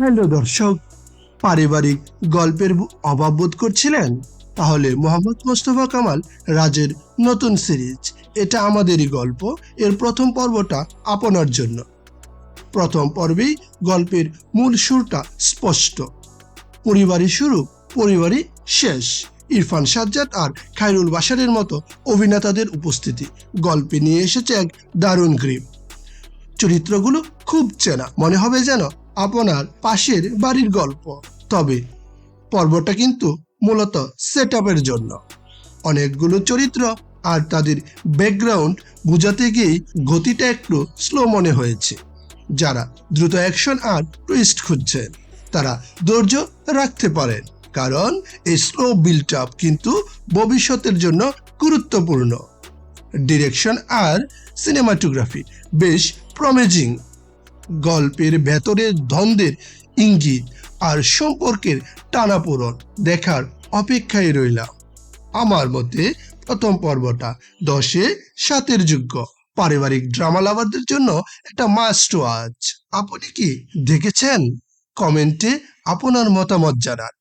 Hello দর্শক, পারিবারিক গল্পের অভাব বোধ করছিলেন? তাহলে মোহাম্মদ মোস্তফা কামাল রাজের নতুন সিরিজ, এটা আমাদেরই গল্প। এর প্রথম পর্বটা আপনার জন্য। প্রথম পর্বেই গল্পের মূল সুরটা স্পষ্ট। পরিবারই শুরু, পরিবারই শেষ। ইরফান সাজ্জাদ আর খায়রুল বাসারের মতো অভিনেতাদের উপস্থিতি, গল্পে নিয়ে এসেছে এক দারুণ গ্রিপ। চরিত্রগুলো খুব চেনা, মনে হবে যেন আপনার পাশের বাড়ির গল্প। তবে পর্বটা কিন্তু মূলত সেট জন্য। অনেকগুলো চরিত্র আর তাদের ব্যাকগ্রাউন্ড বোঝাতে গিয়েই গতিটা একটু স্লো মনে হয়েছে। যারা দ্রুত অ্যাকশন আর টুইস্ট খুঁজছেন তারা ধৈর্য রাখতে পারেন। কারণ এই স্লো বিল্ট আপ কিন্তু ভবিষ্যতের জন্য গুরুত্বপূর্ণ। ডিরেকশন আর সিনেমাটোগ্রাফি বেশ প্রমেজিং গল্পের ভেতরে দ্বন্দ্বের ইঙ্গিত আর সম্পর্কের টানাপোড়ন দেখার অপেক্ষায় রইলাম। আমার মতে প্রথম পর্বটা দশে সাতের যোগ্য। পারিবারিক ড্রামা লাভারদের জন্য একটা মাস্ট ওয়াচ আপনি কি দেখেছেন? কমেন্টে আপনার মতামত জানান।